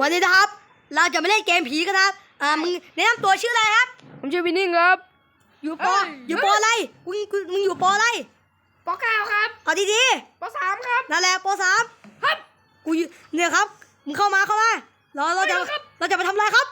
วันนี้นะครับ เราจะมาเล่นเกมผีกันครับอ่ามึงแนะนำตัวชื่ออะไรครับ ผมชื่อวินนิ่งครับ อยู่ปเอ้ยอยู่ปอะไรกูกูมึงอยู่ปอะไรปเก้าครับเอาดีปสามครับๆนั่นแหละปสามครับกูอยู่เนี่ยครับมึงเข้ามาเข้ามาเราเราจะไม่ครับเราจะไปทำอะไรครับ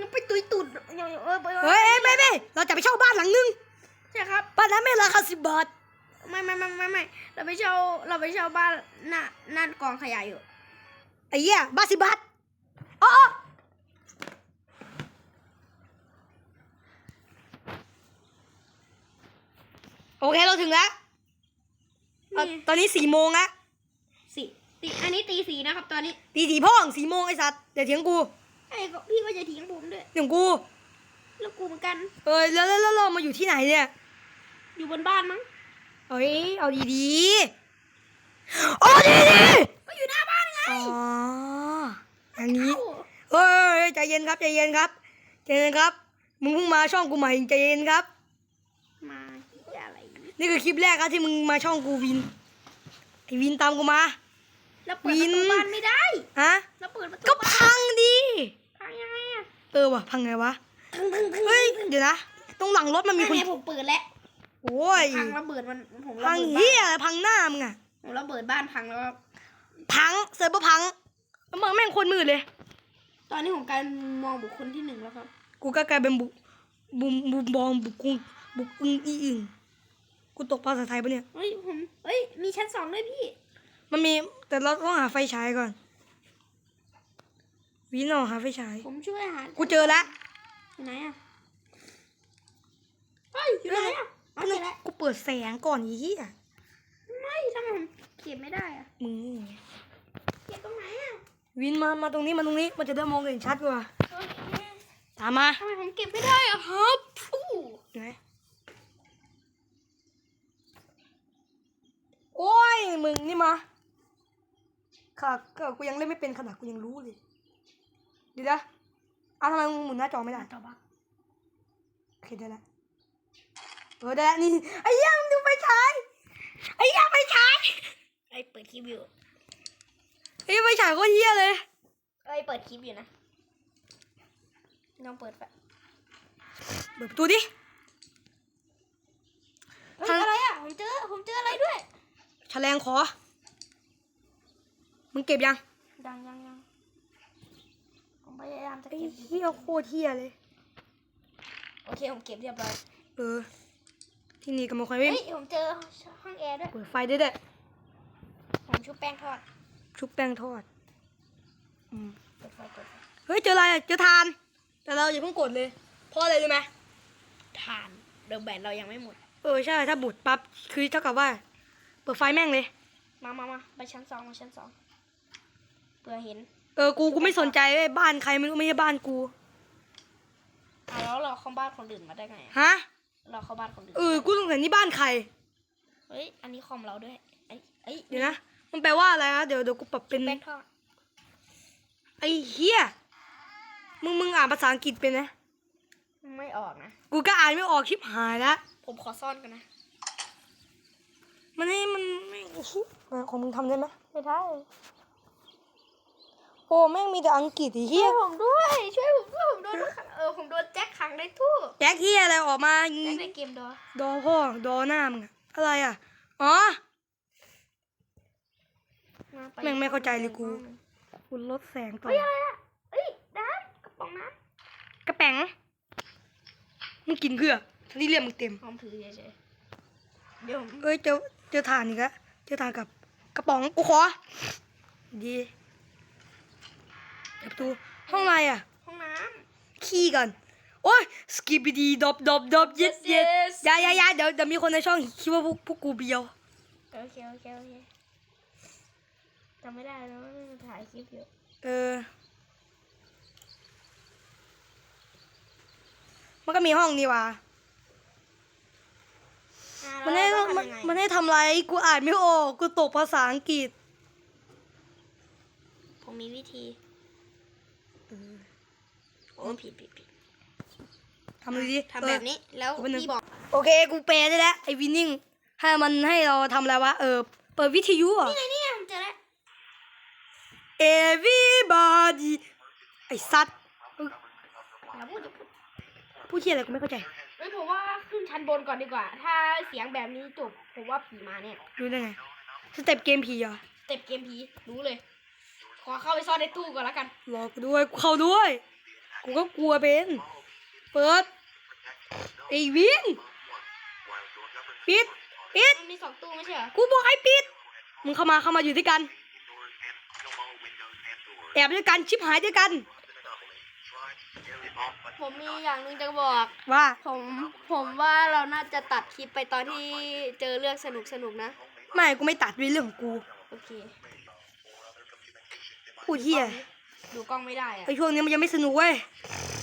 มึงไปตุยตุดเออไปเฮ้ยเอ้ยไม่ไม่เราจะไปเช่าบ้านหลังนึงใช่ครับ บ้านนั้นไม่ราคาสิบบาท ไม่ไม่ไม่ไม่ไม่เราไปเช่าเราไปเช่าบ้านหน้าหน้ากองขยะอยู่ ไอ้เหี้ยบ้านสิบบาทอ๋ออ๋อโอเคเราถึงแล้วเอ่อนี่ ตอนนี้สี่โมงแล้วสี่ตีอันนี้ตีสีนะครับ ตอนนี้ตีสี่พ่องสี่โมงไอ้สัตว์เดี๋ยวเถียงกูไอ้ก็พี่ก็จะทิ้งผมด้วย เถียงกู แล้วกูเหมือนกันเออแล้วแล้วแล้วเรามาอยู่ที่ไหนเนี่ย อยู่บนบ้านมั้งเอ้ยเอาดีดีๆเอาดีดีก็อยู่หน้าบ้านไงๆ อ๋อ อันนี้เอ้าเฮ้ยใจเย็นครับใจเย็นครับใจเย็นครับ มึงเพิ่งมาช่องกูใหม่ใจเย็นครับ มาเหี้ยอะไร นี่คือคลิปแรกครับที่มึงมาช่องกูวินไอวินตามกูมา แล้วเปิดประตูวินบ้านไม่ได้ฮะแล้วเปิดประตูก็บ้านพังดิพังยังไงอะเออว่ะพังไงวะพังพังพังเฮ้ยเดี๋ยวนะตรงหลังรถมันมีไม่คนไม่ผมเปิดแล้วโอ้ยพังระเบิดมันผมระพังเบิดเฮีบ้านยอะไรพังหน้ามึงอะผมระเบิดบ้านพังแล้วครับ พังเซิร์ฟเวอร์พังแล้วมึงแม่งโคนมืดเลย ตอนนี้ผมกลายมองบุคคลที่หนึ่งแล้วครับ กูก็กลายเป็นบุบุมบุมบอมบุกกุงบุกอึงอีอึงกูตกภาษาไทยปะเนี่ย เฮ้ยผมเฮ้ยมีชั้นสองด้วยพี่ มันมีแต่เราต้องหาไฟฉายก่อนวินเอาหาไฟฉายผมช่วยหากูเจอแล้วอยู่ไหนอะเฮ้ยอยู่ไหนอะเอาเจอแล้วกูเปิดแสงก่อนอีเหี้ยไม่ทำไมผมเก็บไม่ได้อะมึงนี่ไง เก็บตรงไหนอะ วินมา มาตรงนี้ มาตรงนี้ มันจะได้มองเห็นชัดกว่าเฮ้ยตามมาทำไมผมเก็บไม่ได้อะครับฟู่ไหนโอ้ย มึงนี่มาค่ะก็กูยังเล่นไม่เป็นขนาดกูยังรู้เลยเดียวนะอ้าวทำไมมึงหมุนหน้าจอไม่ได้ต่อบักโอเคได้แล้วเออได้แล้วนี่ไอ้เหี้ยังดูไฟฉายไอ้เหี้ยังไฟฉายไอ้ยเปิดคลิปอยู่ไอ้ เหี้ยไฟฉายโคตรเหี้ยเลย เอ้ยเปิดคลิปอยู่นะลองเปิดไฟเปิดประตูดิเฮ้ยอะไรอะผมเจอผมเจออะไรด้วย แฉลงขอ มึงเก็บยังยังยังยังผมพยายามจะไอ้เก็บเหี้ยโคตรเหี้ยเลย โอเคผมเก็บเรียบร้อยเออ ที่นี่ก็ไม่ค่อยไม่เฮ้ยผมเจอห้องแอร์ด้วย เปิดไฟได้ด้วยผมชุบแป้งทอด ชุบแป้งทอดอืมเปิดไฟเปิดไฟเฮ้ยเจออะไรอะเจอทาน แต่เราอย่าเพิ่งกดเลย เพราะอะไรรู้ไหมทานเดอะแบตเรายังไม่หมด เออใช่ถ้าบุดปั๊บคือเท่ากับว่า เปิดไฟแม่งเลย มามามาไปชั้นสองมาชั้นสองเผื่อเห็นเออกูกูไม่สนใจเว้ยบ้านใครไม่รู้ไม่ใช่บ้านกูอะแล้วเราเข้าบ้านคนอื่นมาได้ไงอะฮะเราเข้าบ้านคนอื่นเออกูสงสัยนี่บ้านใครเฮ้ยอันนี้คอมเราด้วยไอ้ไอ้ยเดี๋ยวนะ มันแปลว่าอะไรนะเดี๋ยวเดี๋ยวกูปรับเป็นแป้งทอดไอ้เหี้ยมึงมึงอ่านภาษาอังกฤษเป็นนะ ไม่ออกนะ กูก็อ่านไม่ออกชิบหายแล้วผมขอซ่อนกันนะ มันนี่มันไม่โอ้โหเออของมึงทำได้ไหมไม่ได้โอ้แม่งมีแต่อังกฤษไอ้ช่เหี้วยยผมด้วย ช่วยผมด้วยผมโดนเออผมโดนแจ็คขังในตู้แจ็คเหี้ยอะไรออกมา แจ็คในเกมดอดอพ่อดอหน้ามึงอะอะไรอะ อ๋อาป แม่งไม่เข้าใจเลยกู คุณลดแสงต่อเฮ้ยอะไรอะเฮ้ยน้ำกระป๋องน้กระแป๋งมึงกินเพื่อทั้งที่เรียมมึงเต็มำหอมถือเฉยๆเดี๋ยวผมเอ้ยเจอเจอทานอีกแล้วเจอทานกับกระป๋องกูขอ ดีเปิดประตูห้องอะไรอะ ห้องน้ขี้ก่อนโอ้ยสกิปดีดบดบดบเย็ด Yes, เย็ด yes ยายายาเดี๋ยวเดี๋ยวมีคนในช่องคิดว่าพวกพวกกูเบียวำโอเคโอเคโอเค จำไม่ได้แล้วว่าถ่ายคลิปอยู่ เออ มันก็มีห้องนี่ว่ะอะมันแล้วให้เรามันทำยังไงมันให้ทำอะไร กูอ่านไม่ออก กูตกภาษาอังกฤษ ผมมีวิธีโอ้ผิดผิดผิดทำดูดิทำแบบนี้ แล้วเออวันหนึ่งพี่บอก โอเค กูแปลได้แล้ว ไอ้วินนิ่ง ให้มันให้เราทำอะไรวะ เออ เปิดวิทยุเหรอะ นี่ไงนี่ไงผมเจอแล้ว Every everybody ไอ้สัตว์เอออย่าพูดอย่าพูดผู้เชี่ยอะไรกูไม่เข้าใจเฮ้ยผมว่าขึ้นชั้นบนก่อนดีกว่า ถ้าเสียงแบบนี้จบผมว่าผีมาเนี่ยรู้ได้ไงสเต็ปเกมผีเหรอเต็มเกมผีรู้เลย ขอเข้าไปซ่อนในตู้ก่อนแล้วกันรอกูด้วยกูเข้าด้วยกูก็กลัวเป็นเปิดไอ้วินปิดปิดมันมีสองตู้ไม่ใช่เหรอกูบอกให้ปิดมึงเข้ามาเข้ามาอยู่ด้วยกัน แอบด้วยกันชิบหายด้วยกัน ผมมีอย่างหนึงจะบอก ว่า ผมผมว่าเราน่าจะตัดคลิปไปตอนที่เจอเรื่องสนุกสนุกๆนะ ไม่กูไม่ตัดเป็นเรื่องของกูโอเคพูดเฮียดูกล้องไม่ได้อะไอ้ช่วงนี้มันยังไม่สนุกเว้ย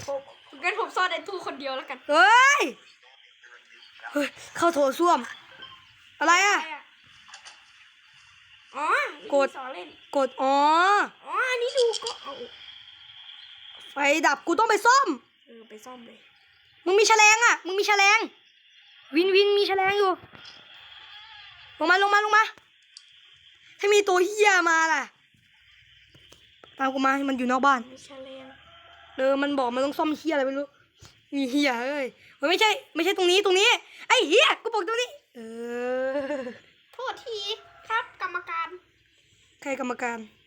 ผมงั้นผมซ่อนในตู้คนเดียวแล้วกันเฮ้ยเฮ้ยเข้าโถส้วม อะไรอะอะไรอะอ๋อกด สอนเล่น กดอ๋ออ๋ออั นนี้ดูก็เอาไฟดับกูต้องไปซ่อม เออไปซ่อมเลย มึงมีแฉลงอะ มึงมีแฉลง วินวินมีแฉลงอยู่ ลงมาลงมาลงมา ถ้ามีตัวเฮียมาล่ะ ตามกูมา มันอยู่นอกบ้าน มีแฉลง เออ มันบอกมันต้องซ่อมเฮียอะไรไม่รู้ มีเฮียเอ้ยมันไม่ใช่ ไม่ใช่ตรงนี้ตรงนี้ ไอ้เฮียกูบอกตรงนี้ เออ โทษทีครับกรรมการ ใครกรรมการพี่อะมันไปทั้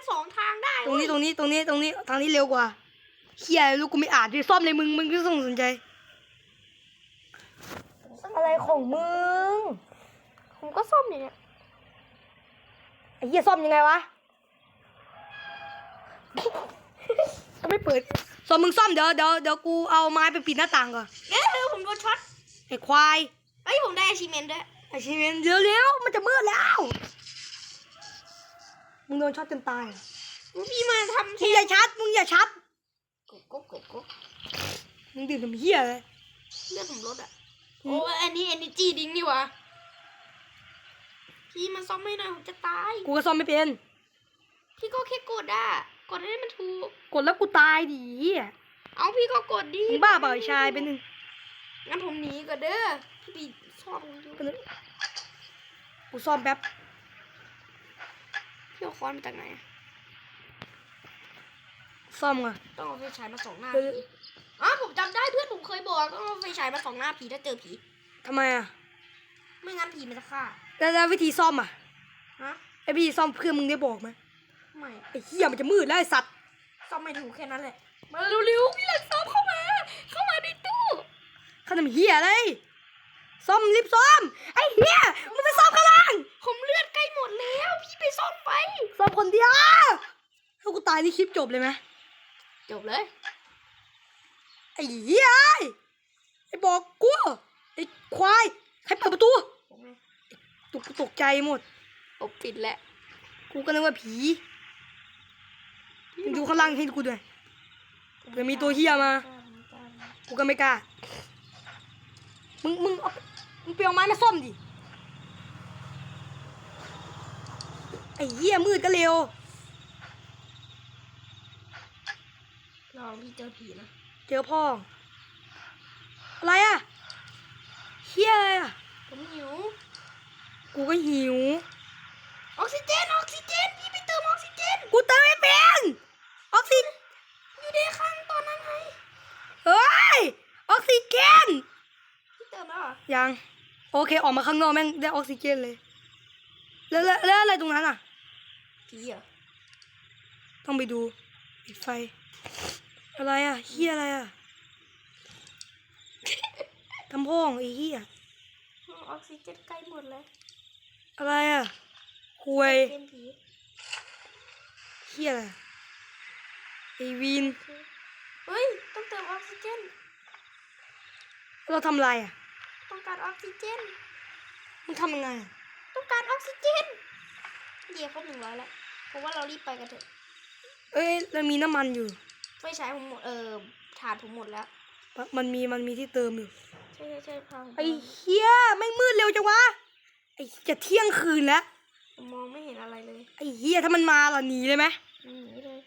งสองทางได้ตรงนี้ตรงนี้ตรงนี้ตรงนี้ทางนี้เร็วกว่าเฮียลูกกูไม่อ่านด้วยซ่อมเลยมึงมึงก็ต้องสนใจ อะไรของมึงผมก็ซ่อมอยู่เนี่ยไอ้เหี้ยซ่อมยังไงวะก็ไม่เปิดซ่อมมึงซ่อมเดี๋ยวเดี๋ยวเดี๋ยวกูเอาไม้ไปปิดหน้าต่างก่อนเอ๊ะผมโดนช็อตไอ้ควายเอ้ยผมได้อาชีเมนด้วยไอ้ชีเวนเดี๋ยวเร็วๆมันจะมืดแล้ว มึงโดนช็อตจนตายพี่มาทำมึแค่งอย่าชัด มึงอย่าชัดกุ๊กกุ๊กกุ๊กกุ๊กมึงดื่มทำเหี้ยเลยเลือดผมลดอะอืมโอ้อันนี้เอเนจีดิ้งนี่หวะพี่มาซ่อมไม่หน่อยผมจะตาย กูก็ซ่อมไม่เป็น พี่ก็แค่กดอะ กดให้มันถูก กดแล้วกูตายดิเหี้ยเอาพี่ก็กดดิมึงบ้าเปล่าไอ้ชายเป็นหนึ่งงั้นผมหนีก่อนเด้อ พี่ปีซ่อมอยู่เป็นหนึ่งกูซ่อมแป๊บ พี่เอาค้อนมาจากไหนอะซ่อมก่อนต้องเอาไฟฉายมาส่องหน้าเออผีอ๋อผมจำได้เพื่อนผมเคยบอกต้องเอาไฟฉายมาส่องหน้าผีถ้าเจอผีทำไมอะไม่งั้นผีมันจะฆ่าแล้วแล้ววิธีซ่อมอะฮะไอวิธีซ่อมเพื่อนมึงได้บอกไหมไม่ไอ้เหี้ยมันจะมืดแล้วไอ้สัตว์ซ่อมไม่ถูกแค่นั้นแหละมาเร็วๆพี่หลักซ่อมเข้ามา เข้ามาในตู้เขาทำเหี้ยอะไรซ่อมรีบซ่อมไอ้เหี้ยมึงไปซ่อมข้างล่างผมเลือดใก ล้หมดแล้ว พี่ไปซ่อมไปซ่อมคนเดียวถ้ากูตายนี่คลิปจบเลยไหมจบเลยไอ้เหี้ยไอ้บอกกูไอ้ควายใครเปิดประตูผมไงตกตกใจหมดผมปิดแล้วกูก็นึกว่าผีมึงดูข้างล่างให้กูด้วยเดี๋ยวมีตัวเหี้ยมา กูก็ไม่กล้ามึงมึงเอามึงไปเอาไม้มาซ่อมดิ อ้เหี้ยมืดก็เร็ว ลองพี่เจอผีนะ เจอพ่อ อะไรอะเหี้ยอะไรอะผมหิว กูก็หิว ออกซิเจน ออกซิเจน พี่ไปเติมออกซิเจน กูเติมไม่เป็นออกซิอยู่ในข้างตอนนั้นไงเฮ้ย ออกซิเจน พี่เติมแล้วเหรอยัง โอเค ออกมาข้างนอกแม่งได้ออกซิเจนเลย แล้วแล้วแล้วอะไรตรงนั้นอะ ผีเหรอต้องไปดูปิดไฟ อะไรอะเฮียอะไรอะทำพ้องไอ้เฮียออกซิเจนใกล้หมดแล้วอะไรอะหวยเป็นผีเฮียอะไรไอวินเฮ้ย ต้องเติมออกซิเจน เราทำอะไรอะ ต้องการออกซิเจน มึงทำยังไงอะต้องการออกซิเจน เดี๋ยวครบหนึ่งร้อยแล้วเพราะว่าเรารีบไปกันเถอะ เอ้ยเรามีน้ำมันอยู่ไฟฉายผมหมดเออถ่านผมหมดแล้ว มันมีมันมีที่เติมอยู่ ใช่ใช่ใช่พาผมไอ้เฮียไม่งมืดเร็วจังวะ ไอ้จะเที่ยงคืนแล้วผมมองไม่เห็นอะไรเลย ไอ้เฮียถ้ามันมาเราหนีเลยไหมหนีเลย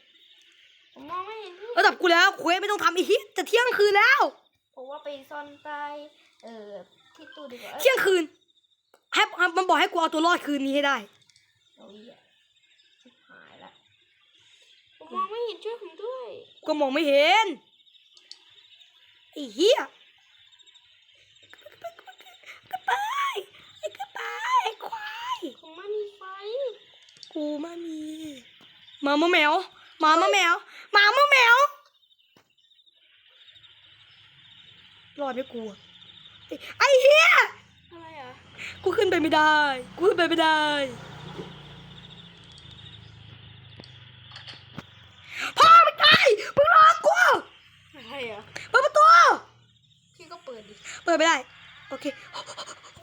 ผมมองไม่เห็นพี่ระดับกูแล้วเควสไม่ต้องทำไอ้เฮียจะเที่ยงคืนแล้วผมว่าไปซ่อนใต้เอ่อที่ตู้ดีกว่าอ้เที่ยงคืนให้ให้มันบอกให้กูเอาตัวรอดคืนนี้ให้ได้ เอาอีกอะชิบหายละมองไม่เห็นช่วยผมด้วย ก็มองไม่เห็นไอ้เหี้ยกระไปไอ้กระไปไอ้ควายผมไม่มีไฟกูมามีหมามาแมวหมามาแมวหมามาแมวรอดไหมกูอะไอ้ไอ้เหี้ยอะไรอะกูขึ้นไปไม่ได้ กูขึ้นไปไม่ได้ พ่อไม่ตายมึงรอกู อะไรอะ เปิดประตู พี่ก็เปิดดิเปิดไม่ได้ โอเค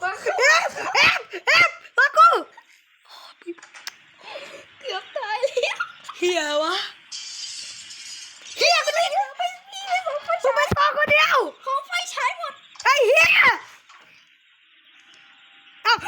บ้าเอฟเอฟเอฟรอกูเกือบตายแล้วเฮียวะเฮียกูไม่ได้ไปนี่เลยผมไปสองคนเดียวของไฟใช้หมดไอ้เฮียเอ้าไ